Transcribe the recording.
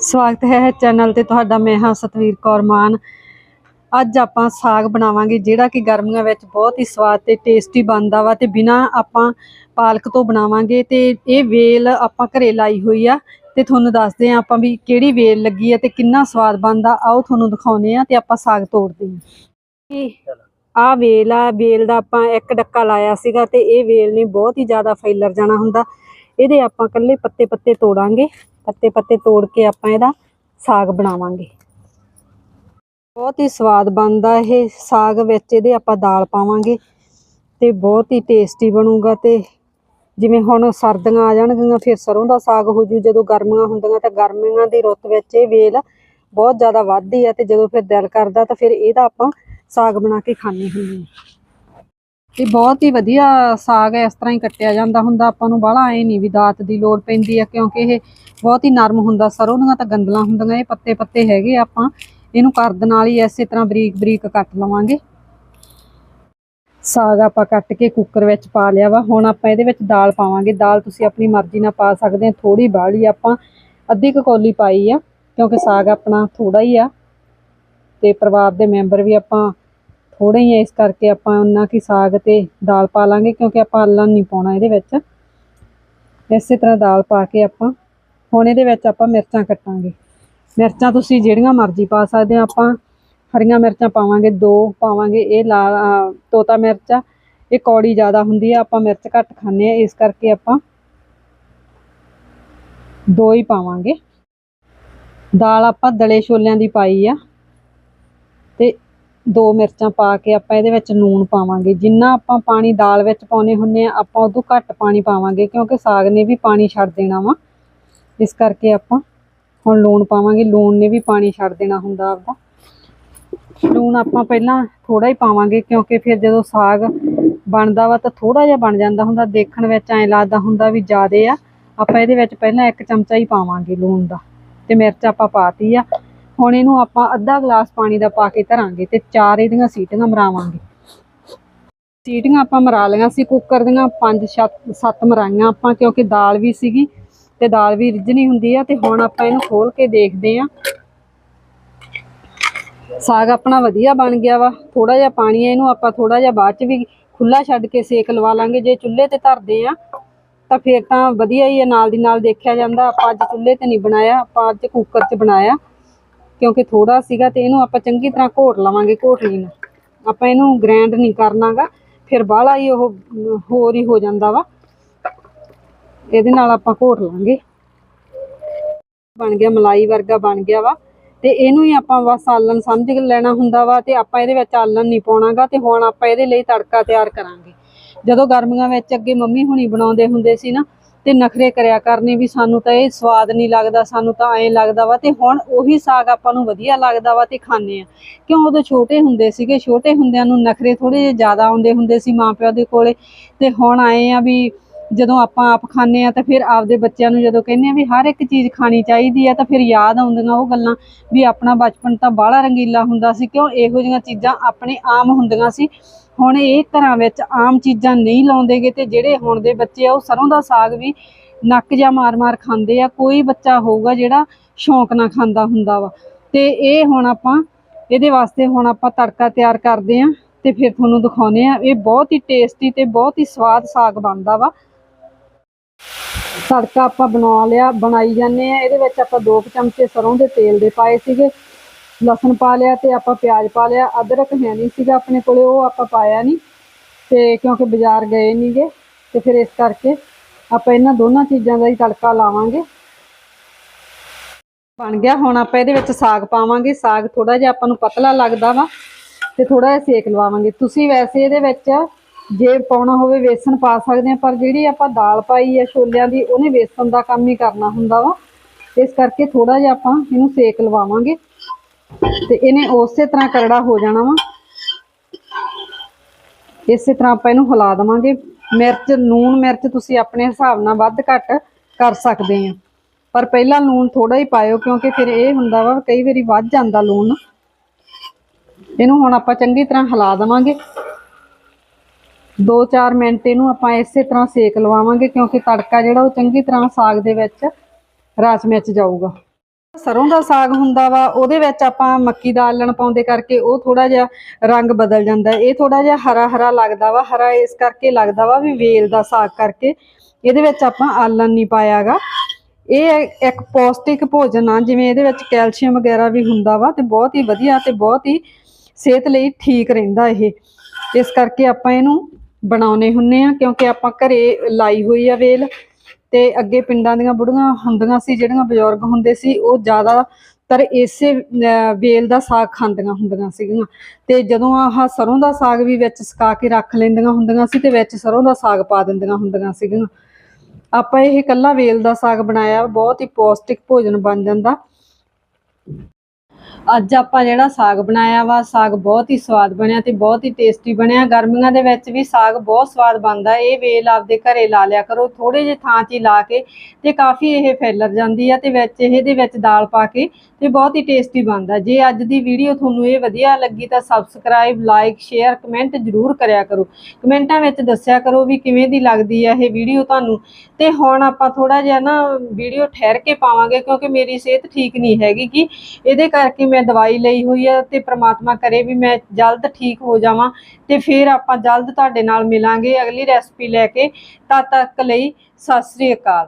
ਸਵਾਗਤ ਹੈ ਚੈਨਲ ਤੇ ਤੁਹਾਡਾ ਮੈਂ ਹਾਂ ਸਤਵੀਰ ਕੌਰ ਮਾਨ। ਅੱਜ ਆਪਾਂ ਸਾਗ ਬਣਾਵਾਂਗੇ ਜਿਹੜਾ ਕਿ ਗਰਮੀਆਂ ਵਿੱਚ ਬਹੁਤ ਹੀ ਸਵਾਦ ਤੇ ਟੇਸਟੀ ਬਣਦਾ ਵਾ ਤੇ ਬਿਨਾ ਆਪਾਂ ਪਾਲਕ ਤੋਂ ਬਣਾਵਾਂਗੇ ਤੇ ਇਹ ਵੇਲ ਆਪਾਂ ਘਰੇ ਲਾਈ ਹੋਈ ਆ ਤੇ ਤੁਹਾਨੂੰ ਦੱਸਦੇ ਆ ਆਪਾਂ ਵੀ ਕਿਹੜੀ ਵੇਲ ਲੱਗੀ ਆ ਤੇ ਕਿੰਨਾ ਸਵਾਦ ਬਣਦਾ। ਆਓ ਤੁਹਾਨੂੰ ਦਿਖਾਉਨੇ ਆ ਤੇ ਆਪਾਂ ਸਾਗ ਤੋੜਦੇ ਆ ਆ ਵੇਲ ਆ, ਵੇਲ ਦਾ ਆਪਾਂ ਇੱਕ ਡੱਕਾ ਲਾਇਆ ਸੀਗਾ ਤੇ ਇਹ ਵੇਲ ਨੇ ਬਹੁਤ ਹੀ ਜ਼ਿਆਦਾ ਫੈਲਰ ਜਾਣਾ ਹੁੰਦਾ। ਇਹਦੇ ਆਪਾਂ ਕੱਲੇ ਪੱਤੇ ਪੱਤੇ ਤੋੜਾਂਗੇ। ਪੱਤੇ ਪੱਤੇ ਤੋੜ ਕੇ ਆਪਾਂ ਇਹਦਾ ਸਾਗ ਬਣਾਵਾਂਗੇ। ਬਹੁਤ ਹੀ ਸਵਾਦ ਬਣਦਾ ਇਹ ਸਾਗ ਵਿੱਚ, ਇਹਦੇ ਆਪਾਂ ਦਾਲ ਪਾਵਾਂਗੇ ਤੇ ਬਹੁਤ ਹੀ ਟੇਸਟੀ ਬਣੂਗਾ ਤੇ ਜਿਵੇਂ ਹੁਣ ਸਰਦੀਆਂ ਆ ਜਾਣਗੀਆਂ, ਫਿਰ ਸਰੋਂ ਦਾ ਸਾਗ ਹੋ ਜੂ। ਜਦੋਂ ਗਰਮੀਆਂ ਹੁੰਦੀਆਂ ਤਾਂ ਗਰਮੀਆਂ ਦੀ ਰੁੱਤ ਵਿੱਚ ਇਹ ਵੇਲ ਬਹੁਤ ਜ਼ਿਆਦਾ ਵੱਧਦੀ ਆ ਤੇ ਜਦੋਂ ਫਿਰ ਦਿਲ ਕਰਦਾ ਤਾਂ ਫਿਰ ਇਹਦਾ ਆਪਾਂ ਸਾਗ ਬਣਾ ਕੇ ਖਾਣੇ ਹੁੰਦੇ ਹਾਂ ਇਹ ਬਹੁਤ ਹੀ ਵਧੀਆ ਸਾਗ ਹੈ ਇਸ ਤਰ੍ਹਾਂ ਹੀ ਕੱਟਿਆ ਜਾਂਦਾ ਹੁੰਦਾ। ਆਪਾਂ ਨੂੰ ਬਾਹਲਾ ਐ ਨਹੀਂ ਵੀ ਦਾਤ ਦੀ ਲੋੜ ਪੈਂਦੀ ਆ ਕਿਉਂਕਿ ਇਹ ਬਹੁਤ ਹੀ ਨਰਮ ਹੁੰਦਾ ਸਰੋਂ ਦੀਆਂ ਤਾਂ ਗੰਦਲਾਂ ਹੁੰਦੀਆਂ ਇਹ ਪੱਤੇ ਪੱਤੇ ਹੈਗੇ ਆ, ਆਪਾਂ। ਇਹਨੂੰ ਕਰਦ ਨਾਲ ਹੀ ਇਸੇ ਤਰ੍ਹਾਂ ਬਰੀਕ ਬਰੀਕ ਕੱਟ ਲਵਾਂਗੇ। ਸਾਗ ਆਪਾਂ ਕੱਟ ਕੇ ਕੁੱਕਰ ਵਿੱਚ ਪਾ ਲਿਆ ਵਾ। ਹੁਣ ਆਪਾਂ ਇਹਦੇ ਵਿੱਚ ਦਾਲ ਪਾਵਾਂਗੇ। ਦਾਲ ਤੁਸੀਂ ਆਪਣੀ ਮਰਜ਼ੀ ਨਾਲ ਪਾ ਸਕਦੇ ਆ ਥੋੜੀ ਬਾਹਲੀ ਆਪਾਂ ਅੱਧੀ ਕੁ ਕੌਲੀ ਪਾਈ ਆ ਕਿਉਂਕਿ ਸਾਗ ਆਪਣਾ ਥੋੜਾ ਹੀ ਆ। ਤੇ ਪਰਿਵਾਰ ਦੇ ਮੈਂਬਰ ਵੀ ਆਪਾਂ ਥੋੜੇ ਹੀ ਹੈ ਇਸ ਕਰਕੇ ਆਪਾਂ ਉਹਨਾਂ ਕੀ ਸਾਗ ਤੇ ਦਾਲ ਪਾ ਲਾਂਗੇ, ਕਿਉਂਕਿ ਆਪਾਂ ਅੱਲਣ ਨਹੀਂ ਪਾਉਣਾ ਇਹਦੇ ਵਿੱਚ। ਇਸੇ ਤਰ੍ਹਾਂ ਦਾਲ ਪਾ ਕੇ ਆਪਾਂ, ਹੁਣ ਇਹਦੇ ਵਿੱਚ ਆਪਾਂ ਮਿਰਚਾਂ ਕੱਟਾਂਗੇ। ਮਿਰਚਾਂ ਤੁਸੀਂ ਜਿਹੜੀਆਂ ਮਰਜ਼ੀ ਪਾ ਸਕਦੇ ਆ ਆਪਾਂ ਹਰੀਆਂ ਮਿਰਚਾਂ ਪਾਵਾਂਗੇ, ਦੋ ਪਾਵਾਂਗੇ, ਇਹ ਲਾਲ ਤੋਤਾ ਮਿਰਚ ਆ, ਇਹ ਕੌੜੀ ਜ਼ਿਆਦਾ ਹੁੰਦੀ ਆ, ਆਪਾਂ ਮਿਰਚ ਘੱਟ ਖਾਂਦੇ ਆ, ਇਸ ਕਰਕੇ ਆਪਾਂ ਦੋ ਹੀ ਪਾਵਾਂਗੇ। ਦਾਲ ਆਪਾਂ ਦਲੇ ਛੋਲਿਆਂ ਦੀ ਪਾਈ ਆ। ਦੋ ਮਿਰਚਾਂ ਪਾ ਕੇ ਆਪਾਂ ਇਹਦੇ ਵਿੱਚ ਨੂਣ ਪਾਵਾਂਗੇ। ਜਿੰਨਾ ਆਪਾਂ ਪਾਣੀ ਦਾਲ ਵਿੱਚ ਪਾਉਨੇ ਹੁੰਨੇ ਆ, ਆਪਾਂ ਉਦੋਂ ਘੱਟ ਪਾਣੀ ਪਾਵਾਂਗੇ ਕਿਉਂਕਿ ਸਾਗ ਨੇ ਵੀ ਪਾਣੀ ਛੱਡ ਦੇਣਾ ਵਾ। ਇਸ ਕਰਕੇ ਆਪਾਂ ਹੁਣ ਲੂਣ ਪਾਵਾਂਗੇ। ਲੂਣ ਨੇ ਵੀ ਪਾਣੀ ਛੱਡ ਦੇਣਾ ਹੁੰਦਾ ਆਪਦਾ। ਲੂਣ ਆਪਾਂ ਪਹਿਲਾਂ ਥੋੜਾ ਹੀ ਪਾਵਾਂਗੇ ਕਿਉਂਕਿ ਫਿਰ ਜਦੋਂ ਸਾਗ ਬਣਦਾ ਵਾ ਤਾਂ ਥੋੜਾ ਜਿਹਾ ਬਣ ਜਾਂਦਾ ਹੁੰਦਾ। ਦੇਖਣ ਵਿੱਚ ਐਂ ਲੱਗਦਾ ਹੁੰਦਾ ਵੀ ਜ਼ਿਆਦੇ ਆ। ਆਪਾਂ ਇਹਦੇ ਵਿੱਚ ਪਹਿਲਾਂ ਇੱਕ ਚਮਚਾ ਹੀ ਪਾਵਾਂਗੇ ਲੂਣ ਦਾ। ਤੇ ਮਿਰਚ ਆਪਾਂ ਪਾਤੀ ਆ। ਹੁਣ ਇਹਨੂੰ ਆਪਾਂ ਅੱਧਾ ਗਲਾਸ ਪਾਣੀ ਦਾ ਪਾ ਕੇ ਧਰਾਂਗੇ ਤੇ ਚਾਰ ਇਹਦੀਆਂ ਸੀਟੀਆਂ ਮਰਾਵਾਂਗੇ। ਸੀਟੀਆਂ ਆਪਾਂ ਮਰਾ ਲਈਆਂ ਸੀ ਕੁੱਕਰ ਦੀਆਂ ਪੰਜ ਛੱਤ ਸੱਤ ਮਰਾਈਆਂ ਆਪਾਂ, ਕਿਉਂਕਿ ਦਾਲ ਵੀ ਸੀਗੀ ਤੇ ਦਾਲ ਵੀ ਰਿੱਝਣੀ ਹੁੰਦੀ ਆ ਤੇ ਹੁਣ ਆਪਾਂ ਇਹਨੂੰ ਖੋਲ ਕੇ ਦੇਖਦੇ ਆ। ਸਾਗ ਆਪਣਾ ਵਧੀਆ ਬਣ ਗਿਆ ਵਾ ਥੋੜਾ ਜਿਹਾ ਪਾਣੀ ਆ ਇਹਨੂੰ, ਆਪਾਂ ਥੋੜਾ ਜਿਹਾ ਬਾਅਦ ਚ ਵੀ ਖੁੱਲਾ ਛੱਡ ਕੇ ਸੇਕ ਲਵਾ ਲਾਂਗੇ, ਜੇ ਚੁੱਲ੍ਹੇ ਤੇ ਧਰਦੇ ਆ, ਤਾਂ ਫਿਰ ਤਾਂ ਵਧੀਆ ਹੀ ਹੈ ਨਾਲ ਦੀ ਨਾਲ ਦੇਖਿਆ ਜਾਂਦਾ, ਆਪਾਂ ਅੱਜ ਚੁੱਲ੍ਹੇ ਤੇ ਨਹੀਂ ਬਣਾਇਆ, ਆਪਾਂ ਅੱਜ ਕੁੱਕਰ 'ਚ ਬਣਾਇਆ। ਕਿਉਂਕਿ ਥੋੜਾ ਸੀਗਾ ਤੇ ਇਹਨੂੰ ਆਪਾਂ ਚੰਗੀ ਤਰ੍ਹਾਂ ਘੋਟ ਲਵਾਂਗੇ ਘੋਟਲੀ ਨਾਲ ਆਪਾਂ ਇਹਨੂੰ ਗ੍ਰਾਈਂਡ ਨਹੀਂ ਕਰਨਾਗਾ, ਫਿਰ ਬਾਹਲਾ ਹੀ ਉਹ, ਹੋਰ ਹੀ ਹੋ ਜਾਂਦਾ ਵਾ। ਇਹਦੇ ਨਾਲ ਆਪਾਂ ਘੋਟ ਲਾਂਗੇ। ਬਣ ਗਿਆ, ਮਲਾਈ ਵਰਗਾ ਬਣ ਗਿਆ ਵਾ। ਤੇ ਇਹਨੂੰ ਹੀ ਆਪਾਂ ਬਸ ਆਲਣ ਸਮਝ ਲੈਣਾ ਹੁੰਦਾ ਵਾ ਤੇ ਆਪਾਂ ਇਹਦੇ ਵਿੱਚ ਆਲਣ ਨਹੀਂ ਪਾਉਣਾਗਾ ਤੇ ਹੁਣ ਆਪਾਂ ਇਹਦੇ ਲਈ ਤੜਕਾ ਤਿਆਰ ਕਰਾਂਗੇ। ਜਦੋਂ ਗਰਮੀਆਂ ਵਿੱਚ ਅੱਗੇ ਮੰਮੀ ਹੁਣੀ ਬਣਾਉਂਦੇ ਹੁੰਦੇ ਸੀ ਨਾ ਤੇ ਨਖਰੇ ਕਰਿਆ ਕਰਨੇ ਵੀ ਸਾਨੂੰ ਤਾਂ ਇਹ ਸਵਾਦ ਨਹੀਂ ਲੱਗਦਾ, ਸਾਨੂੰ ਤਾਂ ਐਂ ਲੱਗਦਾ ਵਾ ਤੇ ਹੁਣ ਉਹੀ ਸਾਗ ਆਪਾਂ ਨੂੰ ਵਧੀਆ ਲੱਗਦਾ ਵਾ ਤੇ ਖਾਂਦੇ ਆ। ਕਿਉਂ ਉਦੋਂ ਛੋਟੇ ਹੁੰਦੇ ਸੀਗੇ, ਛੋਟੇ ਹੁੰਦਿਆਂ ਨੂੰ ਨਖਰੇ ਥੋੜੇ ਜਿਹੇ ਜ਼ਿਆਦਾ ਆਉਂਦੇ ਹੁੰਦੇ ਸੀ ਮਾਪਿਆਂ ਦੇ ਕੋਲੇ ਤੇ ਹੁਣ ਆਏ ਆ ਵੀ ਜਦੋਂ ਆਪਾਂ ਆਪ ਖਾਂਦੇ ਆ ਤਾਂ ਫਿਰ ਆਪਦੇ ਬੱਚਿਆਂ ਨੂੰ ਜਦੋਂ ਕਹਿੰਦੇ ਆ ਵੀ ਹਰ ਇੱਕ ਚੀਜ਼ ਖਾਣੀ ਚਾਹੀਦੀ ਆ ਤਾਂ ਫਿਰ ਯਾਦ ਆਉਂਦੀਆਂ ਉਹ ਗੱਲਾਂ ਵੀ ਆਪਣਾ ਬਚਪਨ ਤਾਂ ਬਾਹਲਾ ਰੰਗੀਲਾ ਹੁੰਦਾ ਸੀ, ਕਿਉਂ ਇਹੋ ਜਿਹੀਆਂ ਚੀਜ਼ਾਂ ਆਪਣੇ ਆਮ ਹੁੰਦੀਆਂ ਸੀ। ਹੁਣ ਇਹ ਘਰਾਂ ਵਿੱਚ ਆਮ ਚੀਜ਼ਾਂ ਨਹੀਂ ਲਾਉਂਦੇਗੇ ਤੇ ਜਿਹੜੇ ਹੁਣ ਦੇ ਬੱਚੇ ਆ, ਉਹ ਸਰੋਂ ਦਾ ਸਾਗ ਵੀ ਨੱਕ ਜਾਂ ਮਾਰ-ਮਾਰ ਖਾਂਦੇ ਆ। ਕੋਈ ਬੱਚਾ ਹੋਊਗਾ ਜਿਹੜਾ ਸ਼ੌਂਕ ਨਾਲ ਖਾਂਦਾ ਹੁੰਦਾ ਵਾ। ਤੇ ਇਹ ਹੁਣ ਆਪਾਂ, ਇਹਦੇ ਵਾਸਤੇ ਹੁਣ ਆਪਾਂ ਤੜਕਾ ਤਿਆਰ ਕਰਦੇ ਆ ਤੇ ਫਿਰ ਤੁਹਾਨੂੰ ਦਿਖਾਉਨੇ ਆ। ਇਹ ਬਹੁਤ ਹੀ ਟੇਸਟੀ ਤੇ ਬਹੁਤ ਹੀ ਸਵਾਦ ਸਾਗ ਬਣਦਾ ਵਾ। ਤੜਕਾ ਆਪਾਂ ਬਣਾ ਲਿਆ, ਬਣਾਈ ਜਾਂਦੇ ਆ। ਇਹਦੇ ਵਿੱਚ ਆਪਾਂ ਦੋ ਕੁ ਚਮਚੇ ਸਰੋਂ ਦੇ ਤੇਲ ਦੇ ਪਾਏ ਸੀਗੇ। ਲਸਣ ਪਾ ਲਿਆ ਤੇ ਆਪਾਂ ਪਿਆਜ਼ ਪਾ ਲਿਆ। ਅਦਰਕ ਹੈ ਨਹੀਂ ਸੀਗਾ ਆਪਣੇ ਕੋਲੇ, ਉਹ ਆਪਾਂ ਪਾਇਆ ਨਹੀਂ। ਤੇ ਕਿਉਂਕਿ ਬਾਜ਼ਾਰ ਗਏ ਨਹੀਂਗੇ ਤੇ ਫਿਰ ਇਸ ਕਰਕੇ ਆਪਾਂ ਇਹਨਾਂ ਦੋਨਾਂ ਚੀਜ਼ਾਂ ਦਾ ਹੀ ਤੜਕਾ ਲਾਵਾਂਗੇ। ਬਣ ਗਿਆ, ਹੁਣ ਆਪਾਂ ਇਹਦੇ ਵਿੱਚ ਸਾਗ ਪਾਵਾਂਗੇ। ਸਾਗ ਥੋੜਾ ਜਿਹਾ ਆਪਾਂ ਨੂੰ ਪਤਲਾ ਲੱਗਦਾ ਵਾ, ਤੇ ਥੋੜਾ ਜਿਹਾ ਸੇਕ ਲਵਾਵਾਂਗੇ। ਤੁਸੀਂ ਵੈਸੇ ਇਹਦੇ ਵਿੱਚ ਜੇ ਪਾਉਣਾ ਹੋਵੇ ਵੇਸਣ ਪਾ ਸਕਦੇ ਆ, ਪਰ ਜਿਹੜੀ ਆਪਾਂ ਦਾਲ ਪਾਈ ਆ ਛੋਲਿਆਂ ਦੀ, ਉਹਨੇ ਵੇਸਣ ਦਾ ਕੰਮ ਹੀ ਕਰਨਾ ਹੁੰਦਾ ਵਾ। ਇਸ ਕਰਕੇ ਥੋੜਾ ਜਿਹਾ ਆਪਾਂ ਇਹਨੂੰ ਸੇਕ ਲਵਾਵਾਂਗੇ। ਤੇ ਇਹਨੇ ਉਸੇ ਤਰ੍ਹਾਂ ਕਰੜਾ ਹੋ ਜਾਣਾ ਵਾ। ਇਸੇ ਤਰ੍ਹਾਂ ਆਪਾਂ ਇਹਨੂੰ ਹਿਲਾ ਦੇਵਾਂਗੇ। ਮਿਰਚ, ਲੂਣ ਮਿਰਚ ਤੁਸੀਂ ਆਪਣੇ ਹਿਸਾਬ ਨਾਲ ਵੱਧ ਘੱਟ ਕਰ ਸਕਦੇ ਆ। ਪਰ ਪਹਿਲਾਂ ਲੂਣ ਥੋੜਾ ਹੀ ਪਾਇਓ, ਕਿਉਂਕਿ ਫਿਰ ਇਹ ਹੁੰਦਾ ਵਾ, ਕਈ ਵਾਰੀ ਵੱਧ ਜਾਂਦਾ ਲੂਣ। ਇਹਨੂੰ ਹੁਣ ਆਪਾਂ ਚੰਗੀ ਤਰ੍ਹਾਂ ਹਿਲਾ ਦੇਵਾਂਗੇ। 2-4 ਮਿੰਟ ਇਹਨੂੰ ਆਪਾਂ ਇਸੇ ਤਰ੍ਹਾਂ ਸੇਕ ਲਵਾਵਾਂਗੇ, ਕਿਉਂਕਿ ਤੜਕਾ ਜਿਹੜਾ ਉਹ ਚੰਗੀ ਤਰ੍ਹਾਂ ਸਾਗ ਦੇ ਵਿੱਚ ਰਸ ਵਿੱਚ ਜਾਊਗਾ। ਸਰੋਂ ਦਾ ਸਾਗ ਹੁੰਦਾ ਵਾ, ਉਹਦੇ ਵਿੱਚ ਆਪਾਂ ਮੱਕੀ ਦਾ ਆਲਣ ਪਾਉਂਦੇ ਕਰਕੇ ਉਹ ਥੋੜਾ ਜਿਹਾ ਰੰਗ ਬਦਲ ਜਾਂਦਾ ਇਹ ਥੋੜਾ ਜਿਹਾ ਹਰਾ ਹਰਾ ਲੱਗਦਾ ਵਾ, ਹਰਾ ਇਸ ਕਰਕੇ ਲੱਗਦਾ ਵਾ ਵੀ ਵੇਲ ਦਾ ਸਾਗ ਕਰਕੇ। ਇਹਦੇ ਵਿੱਚ ਆਪਾਂ ਆਲਣ ਨਹੀਂ ਪਾਇਆਗਾ ਇਹ ਇੱਕ ਪੌਸ਼ਟਿਕ ਭੋਜਨ ਆ, ਜਿਵੇਂ ਇਹਦੇ ਵਿੱਚ ਕੈਲਸ਼ੀਅਮ ਵਗੈਰਾ ਵੀ ਹੁੰਦਾ ਵਾ ਤੇ ਬਹੁਤ ਹੀ ਵਧੀਆ ਤੇ ਬਹੁਤ ਹੀ ਸਿਹਤ ਲਈ ਠੀਕ ਰਹਿੰਦਾ ਇਹ। ਇਸ ਕਰਕੇ ਆਪਾਂ ਇਹਨੂੰ ਬਣਾਉਨੇ ਹੁੰਨੇ ਆ, ਕਿਉਂਕਿ ਆਪਾਂ ਘਰੇ ਲਾਈ ਹੋਈ ਆ ਵੇਲ। ਤੇ ਅੱਗੇ ਪਿੰਡਾਂ ਦੀਆਂ ਬੁੜੀਆਂ ਹੁੰਦੀਆਂ ਸੀ ਜਿਹੜੀਆਂ ਬਜ਼ੁਰਗ ਹੁੰਦੇ ਸੀ ਉਹ ਜ਼ਿਆਦਾਤਰ ਇਸੇ ਅਹ, ਵੇਲ ਦਾ ਸਾਗ ਖਾਂਦੀਆਂ ਹੁੰਦੀਆਂ ਸੀਗੀਆਂ। ਤੇ ਜਦੋਂ ਆਹ ਸਰੋਂ ਦਾ ਸਾਗ ਵੀ ਵਿੱਚ ਸੁਕਾ ਕੇ ਰੱਖ ਲੈਂਦੀਆਂ ਹੁੰਦੀਆਂ ਸੀ ਤੇ ਵਿੱਚ ਸਰੋਂ ਦਾ ਸਾਗ ਪਾ ਦਿੰਦੀਆਂ ਹੁੰਦੀਆਂ ਸੀਗੀਆਂ। ਆਪਾਂ ਇਹ ਕੱਲਾ ਵੇਲ ਦਾ ਸਾਗ ਬਣਾਇਆ ਬਹੁਤ ਹੀ ਪੌਸ਼ਟਿਕ ਭੋਜਨ ਬਣ ਜਾਂਦਾ। ਅੱਜ ਆਪਾਂ ਜਿਹੜਾ ਸਾਗ ਬਣਾਇਆ ਵਾ, ਸਾਗ ਬਹੁਤ ਹੀ ਸਵਾਦ ਬਣਿਆ ਤੇ ਬਹੁਤ ਹੀ ਟੇਸਟੀ ਬਣਿਆ। ਗਰਮੀਆਂ ਦੇ ਵਿੱਚ ਵੀ ਸਾਗ ਬਹੁਤ ਸਵਾਦ ਬਣਦਾ ਇਹ ਵੇਲ ਆਪਦੇ ਘਰੇ ਲਾ ਲਿਆ ਕਰੋ ਥੋੜੇ ਜਿਹੇ ਥਾਂ 'ਚ ਹੀ ਲਾ ਕੇ ਤੇ ਕਾਫੀ ਇਹ ਫੈਲਰ ਜਾਂਦੀ ਆ ਤੇ ਵਿੱਚ ਇਹਦੇ ਵਿੱਚ ਦਾਲ ਪਾ ਕੇ ਤੇ ਬਹੁਤ ਹੀ ਟੇਸਟੀ ਬਣਦਾ ਜੇ ਅੱਜ ਦੀ ਵੀਡੀਓ ਤੁਹਾਨੂੰ ਇਹ ਵਧੀਆ ਲੱਗੀ ਤਾਂ ਸਬਸਕ੍ਰਾਈਬ ਲਾਈਕ ਸ਼ੇਅਰ ਕਮੈਂਟ ਜ਼ਰੂਰ ਕਰਿਆ ਕਰੋ। ਕਮੈਂਟਾਂ ਵਿੱਚ ਦੱਸਿਆ ਕਰੋ ਵੀ ਕਿਵੇਂ ਦੀ ਲੱਗਦੀ ਆ ਇਹ ਵੀਡੀਓ ਤੁਹਾਨੂੰ। ਤੇ ਹੁਣ ਆਪਾਂ ਥੋੜਾ ਜਿਹਾ ਨਾ ਵੀਡੀਓ ਠਹਿਰ ਕੇ ਪਾਵਾਂਗੇ ਕਿਉਂਕਿ ਮੇਰੀ ਸਿਹਤ ਠੀਕ ਨਹੀਂ ਹੈਗੀ ਕਿ ਇਹਦੇ ਕਰਕੇ ਮੈਂ ਦਵਾਈ ਲਈ ਹੋਈ ਆ ਤੇ ਪ੍ਰਮਾਤਮਾ ਕਰੇ ਵੀ ਮੈਂ ਜਲਦ ਠੀਕ ਹੋ ਜਾਵਾਂ ਤੇ ਫਿਰ ਆਪਾਂ ਜਲਦ ਤੁਹਾਡੇ ਨਾਲ ਮਿਲਾਂਗੇ ਅਗਲੀ ਰੈਸਪੀ ਲੈ ਕੇ ਤਦ ਤੱਕ ਲਈ ਸਤਿ ਸ੍ਰੀ ਅਕਾਲ।